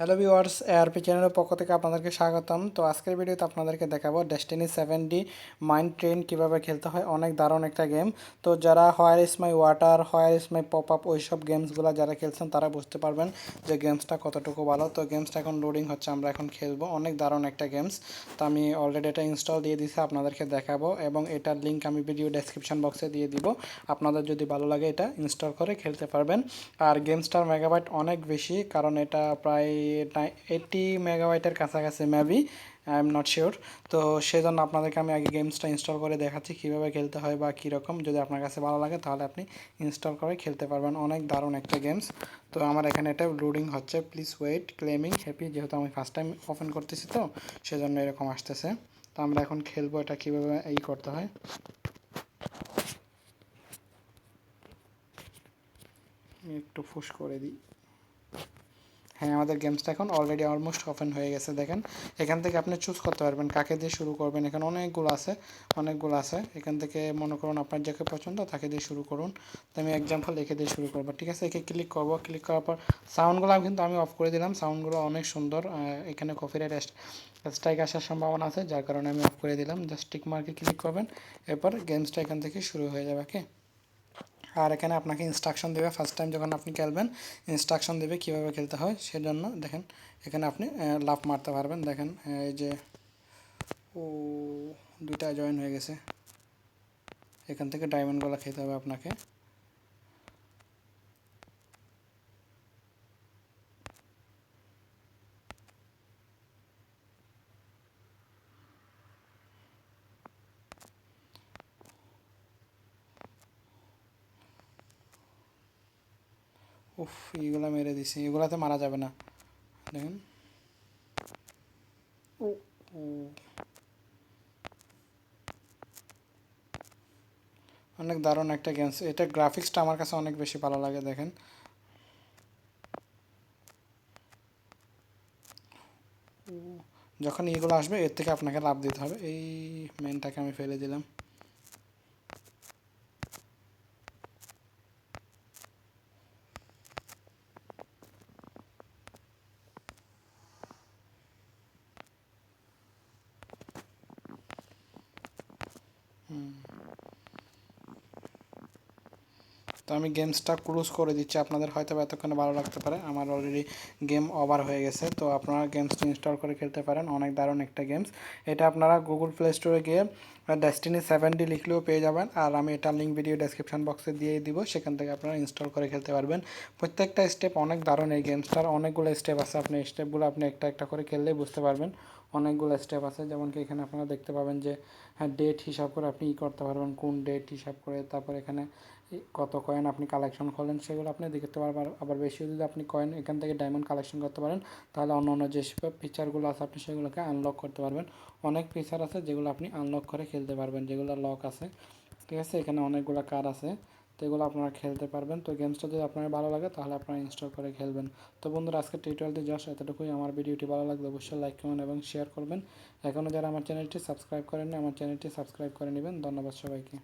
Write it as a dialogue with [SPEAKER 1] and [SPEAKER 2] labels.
[SPEAKER 1] Hello viewers ARP চ্যানেলের পক্ষ থেকে আপনাদেরকে স্বাগতম। তো আজকের ভিডিওতে আপনাদেরকে দেখাবো Destiny seven D mind train কীভাবে খেলতে হয়, অনেক দারুণ একটা গেম তো যারা where is my water where is my pop up ওই সব গেমসগুলো যারা খেলছেন, তারা বুঝতে পারবেন যে গেমসটা কতটুকু ভালো। তো গেমসটা এখন লোডিং হচ্ছে, আমরা এখন খেলব। অনেক দারুণ একটা গেমস তো আমি অলরেডি এটা ইনস্টল দিয়ে দিয়েছি, আপনাদেরকে দেখাবো। এবং এটার লিঙ্ক আমি ভিডিও ডেসক্রিপশন বক্সে দিয়ে দিব। আপনাদের যদি ভালো লাগে এটা ইনস্টল করে খেলতে পারবেন। আর গেমসটার মেগাবাইট অনেক বেশি, কারণ এটা প্রায় এইটি মেগাবাইটের কাছাকাছি maybe I am not sure তো সেজন্য আপনাদেরকে আমি আগে গেমসটা ইনস্টল করে দেখাচ্ছি, কীভাবে খেলতে হয় বা কীরকম। যদি আপনার কাছে ভালো লাগে, তাহলে আপনি ইনস্টল করে খেলতে পারবেন। অনেক দারুণ একটা গেমস তো আমার এখানে এটা লোডিং হচ্ছে। প্লিজ ওয়েট ক্লেমিং হ্যাপি যেহেতু আমি ফার্স্ট টাইম ওপেন করতেছি তো, সেজন্য এরকম আসতেছে। তো আমরা এখন খেলব এটা কীভাবে এই করতে হয়। একটু ফুস করে দিই। হ্যাঁ আমাদের গেমসটা এখন অলরেডি অলমোস্ট ওপেন হয়ে গেছে, দেখেন। এখান থেকে আপনি চুজ করতে পারবেন কাকে দিয়ে শুরু করবেন। এখানে অনেকগুলো আছে অনেকগুলো আছে। এখান থেকে মনে করুন আপনার যাকে পছন্দ তাকে দিয়ে শুরু করুন। তো আমি এক্সাম্পল একে দিয়ে শুরু করব, ঠিক আছে? একে ক্লিক করব ক্লিক করার পর সাউন্ডগুলো কিন্তু আমি অফ করে দিলাম। সাউন্ডগুলো অনেক সুন্দর এখানে কপিরাইট স্ট্রাইক আসার সম্ভাবনা আছে, যার কারণে আমি অফ করে দিলাম। জাস্ট টিক মার্কে ক্লিক করবেন, এরপর গেমসটা এখান থেকে শুরু হয়ে যাবে ওকে আর এখানে আপনাকে ইনস্ট্রাকশন দেবে ফার্স্ট টাইম যখন আপনি খেলবেন ইনস্ট্রাকশন দেবে কীভাবে খেলতে হয় সেজন্য দেখেন, এখানে আপনি লাভ মারতে পারবেন। দেখেন এই যে, ও, দুইটা জয়েন হয়ে গেছে। এখান থেকে ডায়মন্ডগুলো খেতে হবে আপনাকে। উফ এইগুলো মেরে দিছি এগুলাতে মারা যাবে না। দেখেন। ও। ও। অনেক দারুণ একটা গেমস এটা গ্রাফিক্সটা আমার কাছে অনেক বেশি ভালো লাগে দেখেন। যখন এইগুলো আসবে এর থেকে আপনাকে লাভ দিতে হবে। এই মেনটাকে আমি ফেলে দিলাম। তো আমি গেমসটা ক্লোজ করে দিচ্ছি। আপনাদের হয়তো এতক্ষণে ভালো লাগতে পারে। আমার অলরেডি গেম ওভার হয়ে গেছে। তো আপনারা গেমসটি ইনস্টল করে খেলতে পারেন। অনেক দারুণ একটা গেমস এটা আপনারা গুগল প্লে স্টোরে গিয়ে ডেস্টিনি সেভেন ডি লিখলেও পেয়ে যাবেন। আর আমি এটা লিঙ্ক ভিডিও ডেসক্রিপশন বক্সে দিয়ে দিব। সেখান থেকে আপনারা ইনস্টল করে খেলতে পারবেন। প্রত্যেকটা স্টেপ অনেক দারুণ এই গেমসটার অনেকগুলো স্টেপ আছে। আপনি স্টেপগুলো আপনি একটা একটা করে খেললেই বুঝতে পারবেন। অনেকগুলো স্টেপ আছে। যেমন কি এখানে আপনারা দেখতে পাবেন যে হ্যাঁ ডেট হিসাব করে আপনি ই করতে পারবেন, কোন ডেট হিসাব করে, তারপর এখানে কত কয়েন আপনি কালেকশন করলেন সেগুলো আপনি দেখতে পারবেন। আবার বেশি যদি আপনি কয়েন এখান থেকে ডায়মন্ড কালেকশন করতে পারেন, তাহলে অন্য অন্য যেসব ফিচারগুলো আছে, আপনি সেগুলোকে আনলক করতে পারবেন। অনেক ফিচার আছে যেগুলো আপনি আনলক করে খেলতে পারবেন, যেগুলো লক আছে। ঠিক আছে, এখানে অনেকগুলো কার আছে। তো এগুলো আপনারা খেলতে পারবেন। তো গেমসটা যদি আপনার ভালো লাগে, তাহলে আপনারা ইনস্টল করে খেলবেন। তো বন্ধুরা আজকে টিউটোরিয়ালটি জাস্ট এতটুকুই। আমার ভিডিওটি ভালো লাগলে অবশ্যই লাইক করুন এবং শেয়ার করবেন। এখনও যারা আমার চ্যানেলটি সাবস্ক্রাইব করেন আমার চ্যানেলটি সাবস্ক্রাইব করে নেবেন। ধন্যবাদ সবাইকে।